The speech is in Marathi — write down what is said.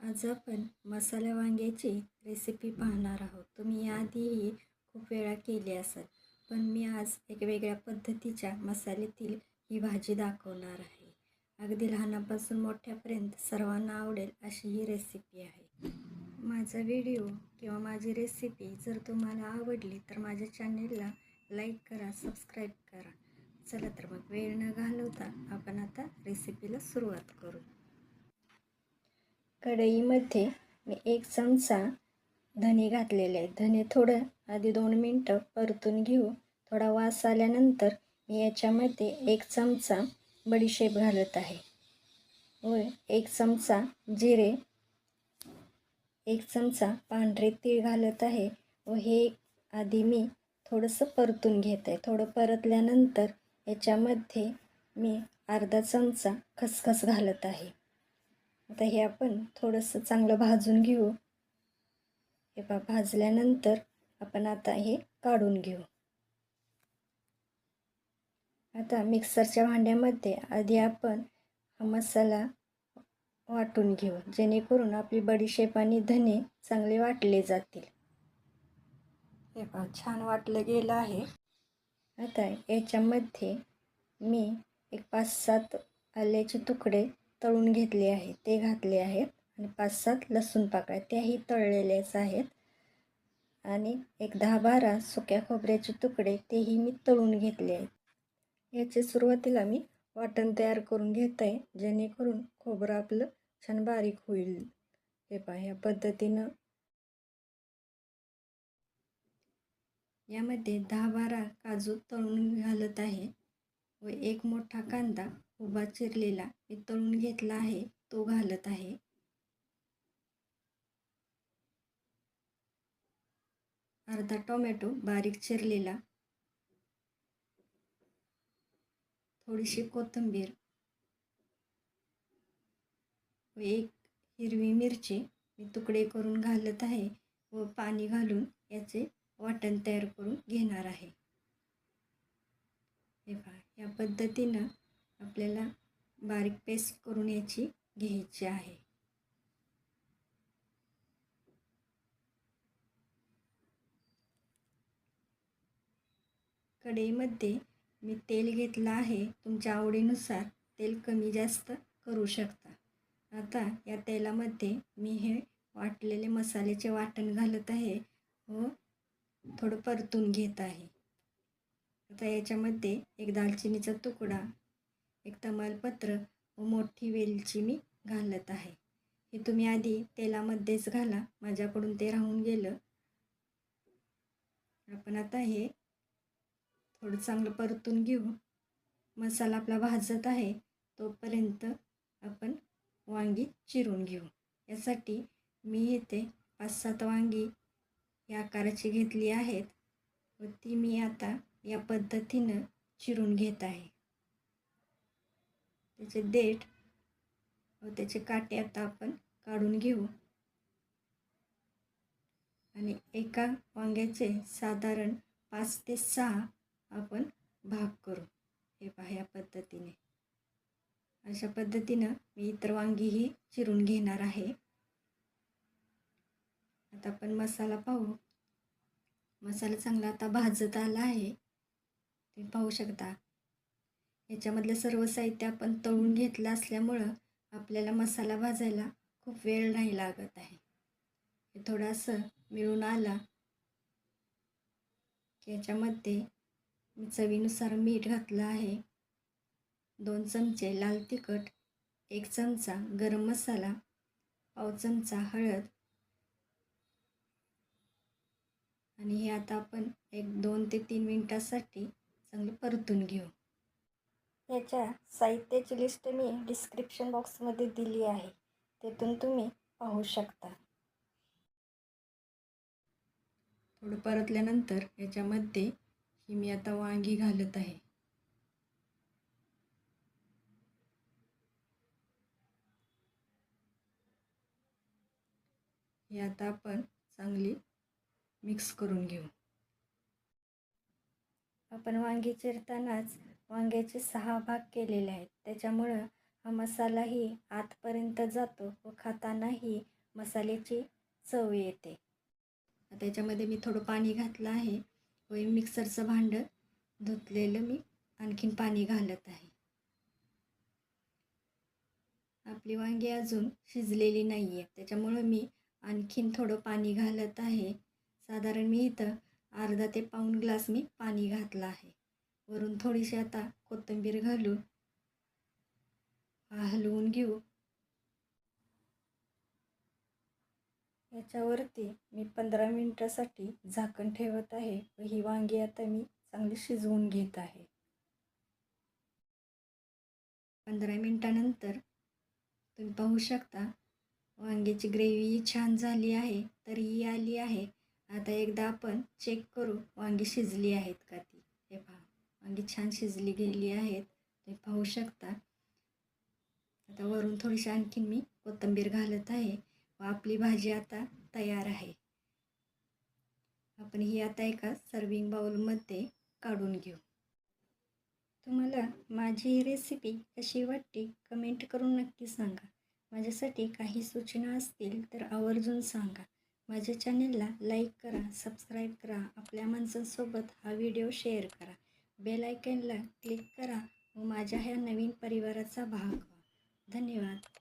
आज आपण मसाला वांग्याची रेसिपी पाहणार आहोत. तुम्ही याआधीही खूप वेळा केली असाल पण मी आज एक वेगळ्या पद्धतीच्या मसाल्यातील ही भाजी दाखवणार आहे. अगदी लहानापासून मोठ्यापर्यंत सर्वांना आवडेल अशी ही रेसिपी आहे. माझा व्हिडिओ किंवा माझी रेसिपी जर तुम्हाला आवडली तर माझ्या चॅनेलला लाईक करा सबस्क्राईब करा. चला तर मग वेळ न घालवता आपण आता रेसिपीला सुरुवात करू. कढईमध्ये मी एक चमचा धने घातलेले आहे धने थोडं आधी दोन मिनटं परतून घेऊ. थोडा वास आल्यानंतर मी याच्यामध्ये एक चमचा बडीशेप घालत आहे. व एक चमचा जिरे एक चमचा पांढरे तीळ घालत आहे व हे आधी मी थोडंसं परतून घेत आहे. थोडं परतल्यानंतर याच्यामध्ये मी अर्धा चमचा खसखस घालत आहे. आता हे आपण थोडंसं चांगलं भाजून घेऊ. हे पा भाजल्यानंतर आपण आता हे काढून घेऊ. आता मिक्सरच्या भांड्यामध्ये आधी आपण हा मसाला वाटून घेऊ. जेणेकरून आपली बडीशेप आणि धने चांगले वाटले जातील. हे पहा छान वाटलं गेलं आहे. आता याच्यामध्ये मी एक पाच सात आल्याचे तुकडे तळून घेतले आहे ते घातले आहेत आणि पाच सात लसूण पाकळ्या त्याही तळलेल्याच आहेत. आणि एक दहा बारा सुक्या खोबऱ्याचे तुकडे तेही मी तळून घेतले आहेत. याचे सुरुवातीला मी वाटण तयार करून घेत आहे जेणेकरून खोबरं आपलं छान बारीक होईल. हे पहा ह्या पद्धतीनं. यामध्ये दहा बारा काजू तळून घालत आहे. व एक मोठा कांदा उभा चिरलेला मी तळून घेतला आहे तो घालत आहे. अर्धा टोमॅटो बारीक चिरलेला. थोडीशी कोथिंबीर. व एक हिरवी मिरची मी तुकडे करून घालत आहे व पाणी घालून याचे वाटण तयार करून घेणार आहे. हे पहा. या पद्धतीनं आपल्याला बारीक पेस्ट करून याची घ्यायची आहे. कढईमध्ये मी तेल घेतलं आहे. तुमच्या आवडीनुसार तेल कमी जास्त करू शकता. आता या तेलामध्ये मी हे वाटलेले मसाल्याचे वाटण घालत आहे व थोडं परतून घेत आहे. आता याच्यामध्ये एक दालचिनीचा तुकडा एक तमालपत्र व मोठी वेलची मी घालत आहे. हे तुम्ही आधी तेलामध्येच घाला माझ्याकडून ते राहून गेलं. आपण आता हे थोडं चांगलं परतून घेऊ. मसाला आपला भाजत आहे तोपर्यंत आपण वांगी चिरून घेऊ. यासाठी मी इथे पाच सात वांगी या आकाराची घेतली आहेत व ती मी आता या पद्धतीनं चिरून घेत आहे. त्याचे देठ व त्याचे काटे आता आपण काढून घेऊ. आणि एका वांग्याचे साधारण पाच ते सहा आपण भाग करू. हे पहा या पद्धतीने. अशा पद्धतीनं मी इतर वांगीही चिरून घेणार आहे. आता आपण मसाला पाहू. मसाला चांगला आता भाजत आला आहे. तुम्ही पाहू शकता. याच्यामधलं सर्व साहित्य आपण तळून घेतलं असल्यामुळं आपल्याला मसाला भाजायला खूप वेळ नाही लागत आहे. हे थोडंसं मिळून आला की याच्यामध्ये मी चवीनुसार मीठ घातलं आहे. दोन चमचे लाल तिखट एक चमचा गरम मसाला पाव चमचा हळद आणि हे आता आपण एक दोन ते तीन मिनटासाठी चांगलं परतून घेऊ. याच्या साहित्याची लिस्ट मी डिस्क्रिप्शन बॉक्समध्ये दिली आहे. तेथून तुम्ही पाहू शकता. थोडं परतल्यानंतर याच्यामध्ये ही मी आता वांगी घालत आहे. हे आता आपण चांगली मिक्स करून घेऊ. आपण वांगी चिरतानाच वांग्याचे सहा भाग केलेले आहेत. त्याच्यामुळं हा मसालाही आतपर्यंत जातो व खातानाही मसाल्याची चव येते. त्याच्यामध्ये मी थोडं पाणी घातलं आहे व मिक्सरचं भांडं धुतलेलं मी आणखीन पाणी घालत आहे. आपली वांगी अजून शिजलेली नाही आहे त्याच्यामुळं मी आणखीन थोडं पाणी घालत आहे. साधारण मी इथं अर्धा ते पाऊण ग्लास मी पाणी घातलं आहे. वरून थोडीशी आता कोथिंबीर घालून हलवून घेऊ. याच्यावरती मी पंधरा मिनटासाठी झाकण ठेवत आहे व ही वांगी आता मी चांगली शिजवून घेत आहे. पंधरा मिनटानंतर तुम्ही पाहू शकता वांग्याची ग्रेव्ही छान झाली आहे तरीही आली आहे. आता एकदा आपण चेक करू वांगी शिजली आहेत का ती. हे पहा वांगी छान शिजली गेली आहेत. तुम्ही पाहू शकता. आता वरून थोडीशी आणखीन मी कोथिंबीर घालत आहे व आपली भाजी आता तयार आहे. आपण ही आता एका सर्विंग बाउलमध्ये काढून घेऊ. तुम्हाला माझी ही रेसिपी कशी वाटते कमेंट करून नक्की सांगा. माझ्यासाठी काही सूचना असतील तर आवर्जून सांगा. माझ्या चॅनेलला लाईक करा सबस्क्राईब करा आपल्या माणसांसोबत हा व्हिडिओ शेअर करा. बेल आयकनला क्लिक करा व माझ्या ह्या नवीन परिवाराचा भाग व्हा. धन्यवाद.